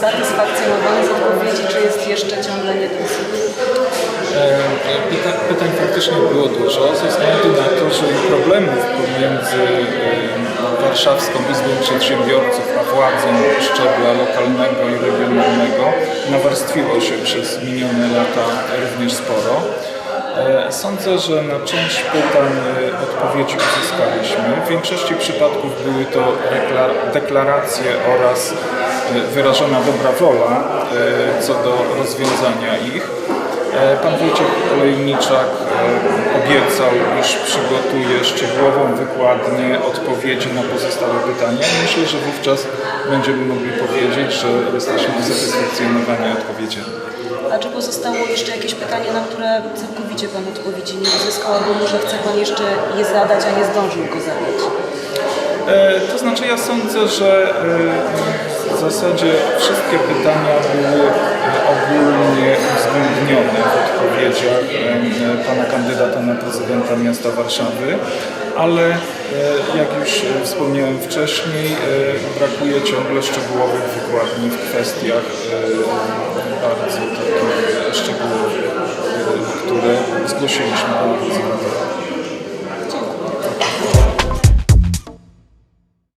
satysfakcjonowany z odpowiedzi, czy jest jeszcze ciągle niedosyt? E, e, pytań, pytań faktycznie było dużo, ze względu na to, że problemów pomiędzy e, Warszawską Izbą Przedsiębiorców a władzą szczebla lokalnego i regionalnego nawarstwiło się przez minione lata również sporo. Sądzę, że na część pytań odpowiedzi uzyskaliśmy. W większości przypadków były to deklaracje oraz wyrażona dobra wola e, co do rozwiązania ich. E, Pan Wojciech Olejniczak e, obiecał, iż przygotuje szczegółową wykładnię odpowiedzi na pozostałe pytania. Myślę, że wówczas będziemy mogli powiedzieć, że jesteśmy usatysfakcjonowani odpowiedziami. A czy pozostało jeszcze jakieś pytanie, na które całkowicie Pan odpowiedzi nie uzyskał, albo może chce Pan jeszcze je zadać, a nie zdążył go zadać? E, To znaczy ja sądzę, że e, w zasadzie wszystkie pytania były e, ogólnie uwzględnione w odpowiedziach e, pana kandydata na prezydenta miasta Warszawy, ale e, jak już wspomniałem wcześniej, brakuje ciągle szczegółowych wykładni w kwestiach bardzo takich szczegółowych, które zgłosiliśmy panu prezydentowi.